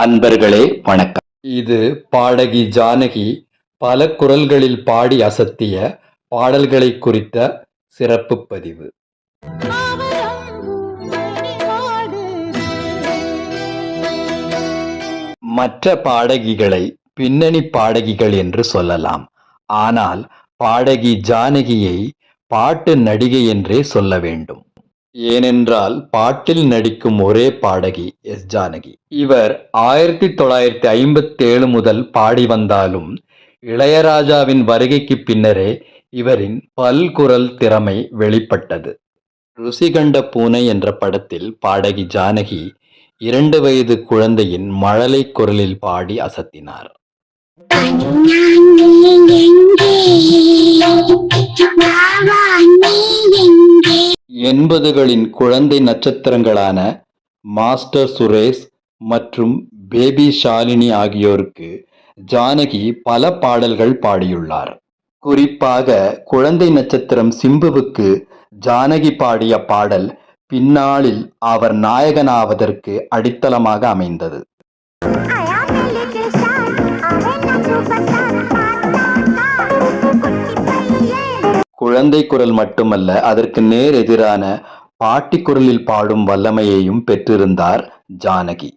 அன்பர்களே வணக்கம். இது பாடகி ஜானகி பல குரல்களில் பாடி அசத்திய பாடல்களை குறித்த சிறப்பு பதிவு. மற்ற பாடகிகளை பின்னணி பாடகிகள் என்று சொல்லலாம். ஆனால் பாடகி ஜானகியை பாட்டு நடிகை என்றே சொல்ல வேண்டும். ஏனென்றால் பாட்டில் நடிக்கும் ஒரே பாடகி எஸ் ஜானகி. இவர் ஆயிரத்தி தொள்ளாயிரத்தி ஐம்பத்தி ஏழு முதல் பாடி வந்தாலும் இளையராஜாவின் வருகைக்கு பின்னரே இவரின் பல்குரல் திறமை வெளிப்பட்டது. ருசிகண்ட பூனை என்ற படத்தில் பாடகி ஜானகி இரண்டு வயது குழந்தையின் மழலை குரலில் பாடி அசத்தினார். எண்பதுகளின் குழந்தை நட்சத்திரங்களான மாஸ்டர் சுரேஷ் மற்றும் பேபி ஷாலினி ஆகியோருக்கு ஜானகி பல பாடல்கள் பாடியுள்ளார். குறிப்பாக குழந்தை நட்சத்திரம் சிம்புவுக்கு ஜானகி பாடிய பாடல் பின்னாளில் அவர் நாயகனாவதற்கு அடித்தளமாக அமைந்தது. குழந்தை குரல் மட்டுமல்ல அதற்கு நேர் எதிரான பாட்டி குரலில் பாடும் வல்லமையையும் பெற்றிருந்தார் ஜானகி.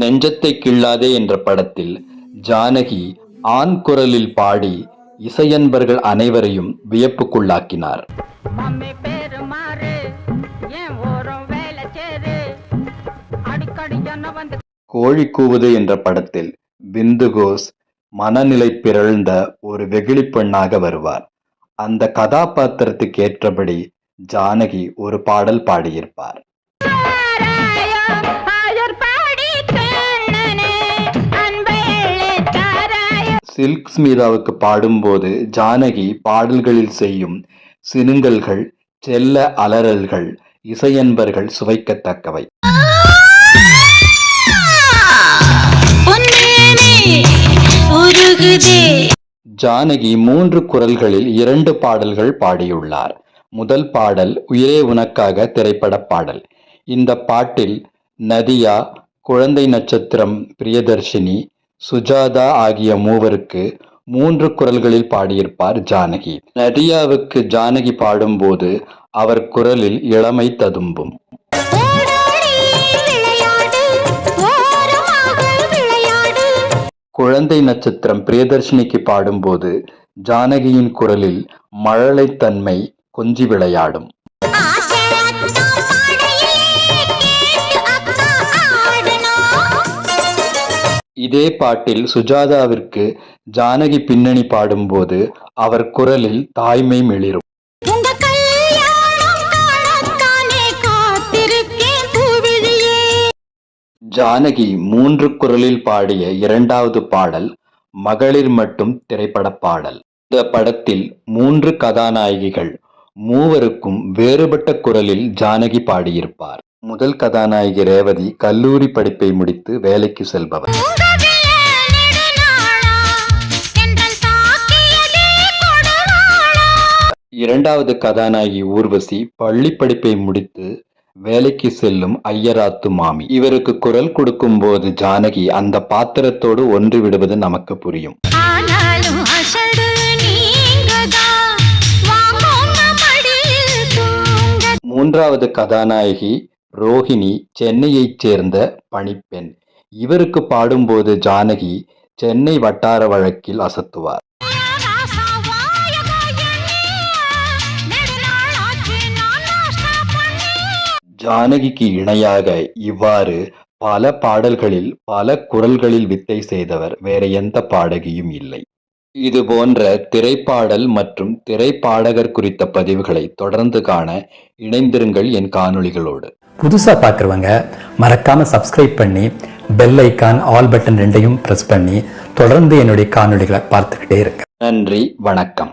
நெஞ்சத்தை கிள்ளாதே என்ற படத்தில் ஜானகி ஆண் குரலில் பாடி இசையன்பர்கள் அனைவரையும் வியப்புக்குள்ளாக்கினார். அடிக்கடி கோழி கூவுது என்ற படத்தில் பிந்து கோஸ் மனநிலை பிறழ்ந்த ஒரு வெகுளி பெண்ணாக வருவார். அந்த கதாபாத்திரத்துக்கு ஏற்றபடி ஜானகி ஒரு பாடல் பாடியிருப்பார். சில்க் ஸ்மிதாவுக்கு பாடும்போது ஜானகி பாடல்களில் செய்யும் சினுங்கல்கள் செல்ல அலறல்கள் இசையன்பர்கள் சுவைக்கத்தக்கவை. ஜானகி மூன்று குரல்களில் இரண்டு பாடல்கள் பாடியுள்ளார். முதல் பாடல் உயிரே உனக்காக திரைப்பட பாடல். இந்த பாட்டில் நதியா குழந்தை நட்சத்திரம் பிரியதர்ஷினி சுஜாதா ஆகிய மூவருக்கு மூன்று குரல்களில் பாடியிருப்பார் ஜானகி. நதியாவுக்கு ஜானகி பாடும்போது அவர் குரலில் இளமை ததும்பும். குழந்தை நட்சத்திரம் பிரியதர்ஷினிக்கு பாடும்போது ஜானகியின் குரலில் மழலைத்தன்மை கொஞ்சி விளையாடும். இதே பாட்டில் சுஜாதாவிற்கு ஜானகி பின்னணி பாடும்போது அவர் குரலில் தாய்மை மிளிரும். ஜானகி மூன்று குரலில் பாடிய இரண்டாவது பாடல் மகளிர் மட்டும் திரைப்பட பாடல். இந்த படத்தில் மூன்று கதாநாயகிகள் மூவருக்கும் வேறுபட்ட குரலில் ஜானகி பாடியிருப்பார். முதல் கதாநாயகி ரேவதி கல்லூரி படிப்பை முடித்து வேலைக்கு செல்பவர். இரண்டாவது கதாநாயகி ஊர்வசி பள்ளி படிப்பை முடித்து வேலைக்கு செல்லும் ஐயராத்து மாமி. இவருக்கு குரல் கொடுக்கும்போது ஜானகி அந்த பாத்திரத்தோடு ஒன்று விடுவது நமக்கு புரியும். மூன்றாவது கதாநாயகி ரோஹிணி சென்னையைச் சேர்ந்த பணிப்பெண். இவருக்கு பாடும்போது ஜானகி சென்னை வட்டார வழக்கில் அசத்துவார். ஜானகிக்கு இணையாக இவ்வாறு பல பாடல்களில் பல குரல்களில் வித்தை செய்தவர் வேற எந்த பாடகியும் இல்லை. இது போன்ற திரைப்பாடல் மற்றும் திரைப்பாடகர் குறித்த பதிவுகளை தொடர்ந்து காண இணைந்திருங்கள் என் காணொளிகளோடு. புதுசா பார்க்குறவங்க மறக்காம சப்ஸ்கிரைப் பண்ணி பெல் ஐக்கான் ஆல் பட்டன் ரெண்டையும் பிரஸ் பண்ணி தொடர்ந்து என்னுடைய காணொளிகளை பார்த்துக்கிட்டே இருங்க. நன்றி வணக்கம்.